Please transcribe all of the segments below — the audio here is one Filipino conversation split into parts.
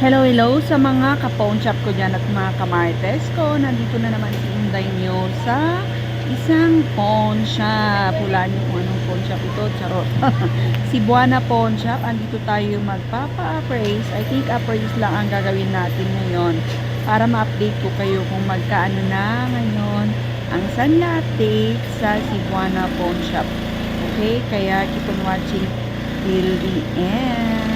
Hello, hello sa mga ka-pawn ko dyan at mga kamartes ko. Nandito na naman si Inday nyo sa isang pawn shop. Wala niyo kung anong pawn ito. Charot. si Buana Pawn. Andito tayo magpapa-appraise. I think appraise lang ang gagawin natin ngayon para ma-update ko kayo kung magkaano na ngayon ang Sanla update sa Cebuana Pawn Shop. Okay? Kaya keep on watching till the end.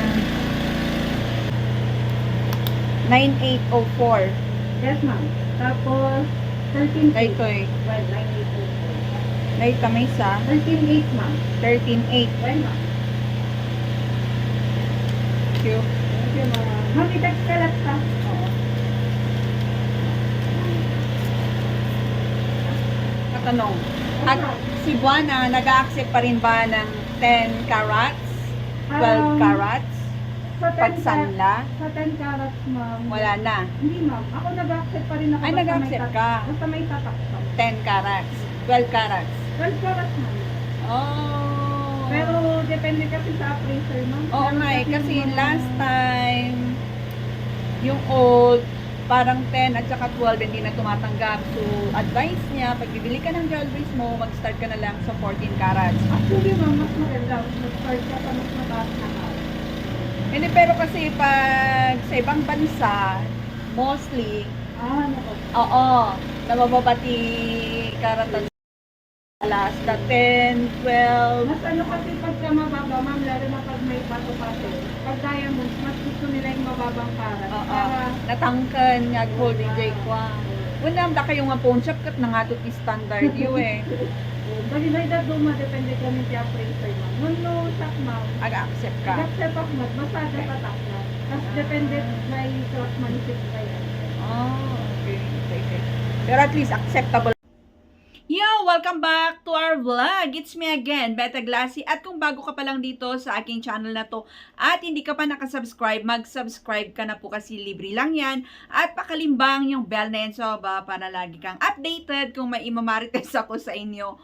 9804. Yes, ma'am. Tapos, 13 Ay, ito eh. Well, 9804. Ay, kamay sa 13.8, ma'am. 13.8. Well, ma'am. Q. Thank you, ma'am. Ma'am, i-text ka lang pa. Oo. Katanong. At si Buana, nag-accept pa rin ba ng 10 carats? 12 Um, carats? Sa 10 Pagsanla? Sa 10 carats, ma'am. Wala na. Hindi, ma'am. Ako nag-accept pa rin ako. Ay, nag-accept ka. Basta may tatak ka. 10 carats. 12 carats. 12 carats, ma'am. Oh. Pero, depende kasi sa appraiser, ma'am. Oo nga eh, kasi yung last time, yung old, parang 10 at saka 12 hindi na tumatanggap. So, advice niya, pag bibili ka ng jewelries mo, mag-start ka na lang sa 14 carats. Actually, ma'am, mas maganda. Mag-start ka sa mas mataas na. Hindi, pero kasi pag sa ibang bansa, mostly, Ah, ano ko. oo, nabababati karatan last the 10, 12. Mas ano kasi pagka mababa, ma'am, lalo na pag may pato-pato. Pag diamonds, mas gusto nila yung mababang karat. Oo, Para, natangkan nga gold DJ ko. Wala, da kayo nga phone shop kat nga to standard yun eh. bali na ito duma, depende kami sa appraiser. Nung no, ma'am, Aga-accept ka. nag-step up, ma'am, masaga tatak na. Tapos depende may cross manifest ba yan. Oh, okay. okay, okay. Pero at least acceptable. Yo! Welcome back to our vlog! It's me again, Beta Glassy. At kung bago ka pa lang dito sa aking channel na to at hindi ka pa nakasubscribe, mag-subscribe ka na po kasi libre lang yan. At pakalimbang yung bell na yan so ba para lagi kang updated kung may imamarites ako sa inyo.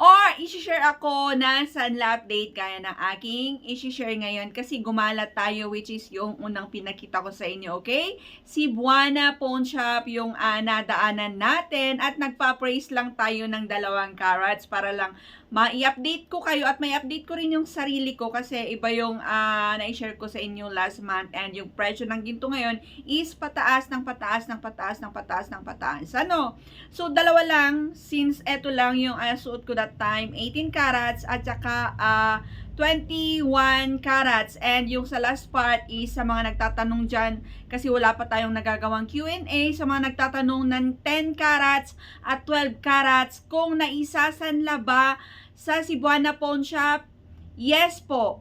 Or, isi-share ako na Sanla update kaya ng aking isi-share ngayon kasi gumalat tayo which is yung unang pinakita ko sa inyo, okay? Si Buana Pawn Shop yung ah, nadaanan natin at nagpa-praise lang tayo ng dalawang carats para lang ma-update ko kayo at may update ko rin yung sarili ko kasi iba yung ah, na-share ko sa inyo last month and yung presyo ng ginto ngayon is pataas ng pataas ng pataas ng pataas ng pataas. Ano? So, dalawa lang since eto lang yung uh, suot ko that time, 18 carats at saka ah, 21 carats. And yung sa last part is sa mga nagtatanong dyan, kasi wala pa tayong nagagawang Q&A, sa mga nagtatanong ng 10 carats at 12 carats, kung naisasanla ba sa Cebuana Pawn Shop, yes po.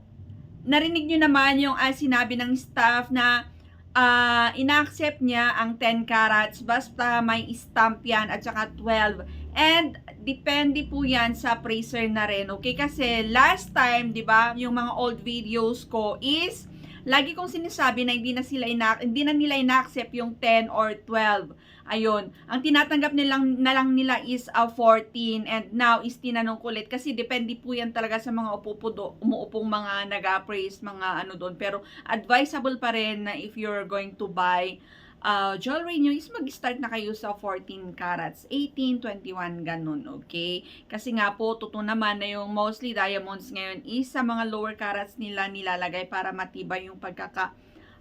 Narinig nyo naman yung ah, sinabi ng staff na ah ina-accept niya ang 10 carats basta may stamp yan at saka 12. And depende po yan sa appraiser na rin. Okay? Kasi last time, 'di ba, yung mga old videos ko is lagi kong sinasabi na hindi na sila ina hindi na nila ina-accept yung 10 or 12. Ayun. Ang tinatanggap nilang na lang nila is a 14 and now is tinanong ko ulit kasi depende po yan talaga sa mga upupo do, umuupong mga nag-appraise, mga ano doon. Pero advisable pa rin na if you're going to buy uh, jewelry nyo is mag-start na kayo sa 14 carats, 18, 21, ganun, okay? Kasi nga po, totoo naman na yung mostly diamonds ngayon is sa mga lower carats nila nilalagay para matibay yung pagkaka,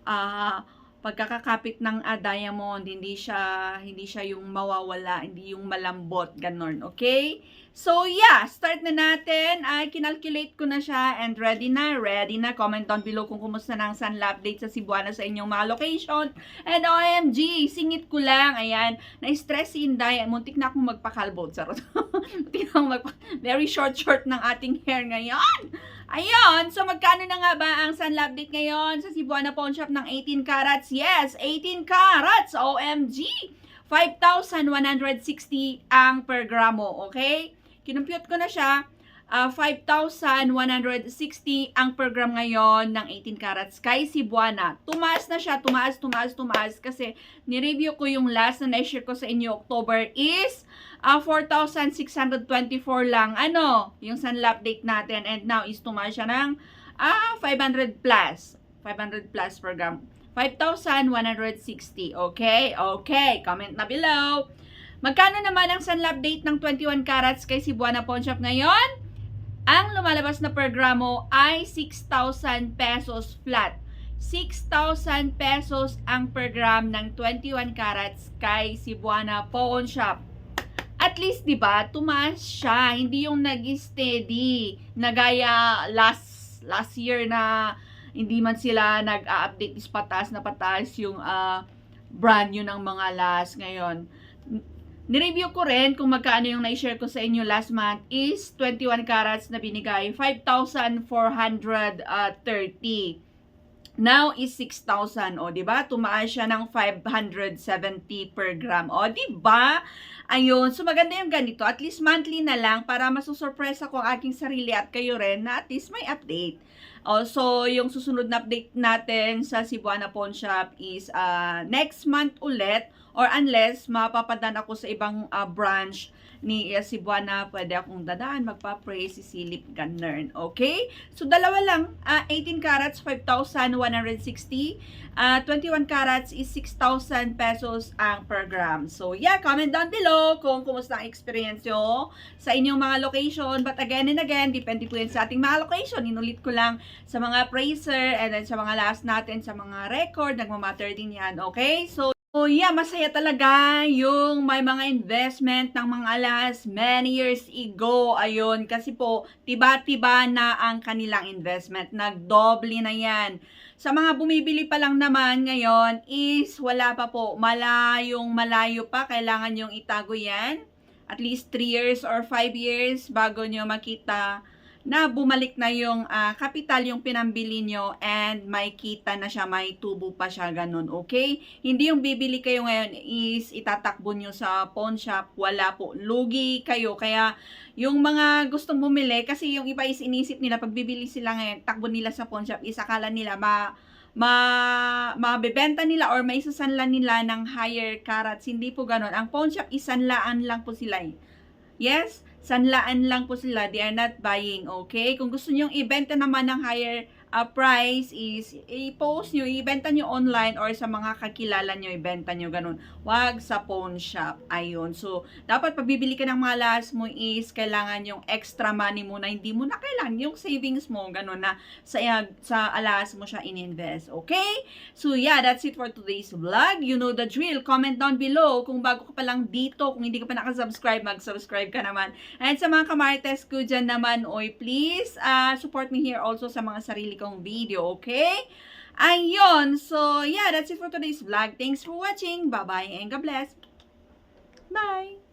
ah, pagkakakapit ng ah, diamond, hindi siya, hindi siya yung mawawala, hindi yung malambot, ganun, okay? So, yeah, start na natin. Ay, kinalculate ko na siya and ready na, ready na. Comment down below kung kumusta na ang sunla update sa Cebuana sa inyong mga location. And OMG, singit ko lang. Ayan, na-stress si Inday. Muntik na akong magpakalbo. Charot. Muntik na akong magpa- Very short, short ng ating hair ngayon. Ayun, so magkano na nga ba ang sunla update ngayon sa Cebuana Pawn Shop ng 18 carats? Yes, 18 carats. OMG. 5,160 ang per gramo, okay? Kinumpute ko na siya. Ah, 5,160 ang per gram ngayon ng 18 carats kay Cebuana. Tumaas na siya, tumaas, tumaas, tumaas kasi nireview ko yung last na na-share ko sa inyo October is ah, 4,624 lang. Ano? Yung sunlap date natin and now is tumaas siya ng ah, 500 plus. 500 plus per gram. 5,160. Okay? Okay. Comment na below. Magkano naman ang sunlap date ng 21 carats kay Cebuana Pawn Shop ngayon? Ang lumalabas na per gramo ay 6,000 pesos flat. 6,000 pesos ang per gram ng 21 carats kay Cebuana Pawn Shop. At least, di ba, tumaas siya. Hindi yung nag-steady na gaya last, last year na hindi man sila nag-update is pataas na pataas yung ah, brand new ng mga last ngayon. Nireview ko rin kung magkano yung na-share ko sa inyo last month is 21 carats na binigay, 5,430. Now is 6,000. O, di ba? Tumaas siya ng 570 per gram. O, di ba? Ayun. So, maganda yung ganito. At least monthly na lang para masusurpresa ko ang aking sarili at kayo rin na at least may update. Also, yung susunod na update natin sa Cebuana Pawn Shop is uh, next month ulit or unless mapapadan ako sa ibang uh, branch ni uh, Cebuana, pwede akong dadaan, magpa-pray, sisilip, ganern. Okay? So, dalawa lang. Uh, 18 carats, 5,160. Uh, 21 carats is 6,000 pesos ang per gram. So, yeah, comment down below kung kumusta ang experience nyo sa inyong mga location. But again and again, depende po yan sa ating mga location. Inulit ko lang sa mga appraiser and then sa mga last natin, sa mga record, nagmamatter din yan. Okay? So, Oh yeah, masaya talaga yung may mga investment ng mga alas many years ago. Ayun, kasi po, tiba-tiba na ang kanilang investment. Nagdoble na yan. Sa mga bumibili pa lang naman ngayon is wala pa po. Malayong malayo pa. Kailangan yung itago yan. At least 3 years or 5 years bago nyo makita na bumalik na yung ah, kapital yung pinambili nyo and may kita na siya, may tubo pa siya, ganun, okay? Hindi yung bibili kayo ngayon is itatakbo nyo sa pawn shop, wala po. Lugi kayo, kaya yung mga gustong bumili, kasi yung iba is inisip nila, pag bibili sila ngayon, takbo nila sa pawn shop, is akala nila ma ma mabebenta nila or may susanlan nila ng higher carats. Hindi po ganun. Ang pawn shop, isanlaan lang po sila. eh. Yes, sanlaan lang po sila. They are not buying, okay? Kung gusto nyo ibenta naman ng higher uh, price is i-post nyo, ibenta nyo online or sa mga kakilala nyo, ibenta nyo ganun. Wag sa pawn shop. Ayun. So, dapat pag bibili ka ng mga last mo is kailangan yung extra money mo na hindi mo na kailangan. Yung savings mo, ganun na sa, sa alas mo siya ininvest. Okay? So, yeah, that's it for today's vlog. You know the drill. Comment down below kung bago ka pa lang dito. Kung hindi ka pa nakasubscribe, mag-subscribe ka naman. And sa mga kamarites ko dyan naman, oy, please uh, support me here also sa mga sarili kong video, okay? Ayun. So, yeah, that's it for today's vlog. Thanks for watching. Bye-bye and God bless. Bye!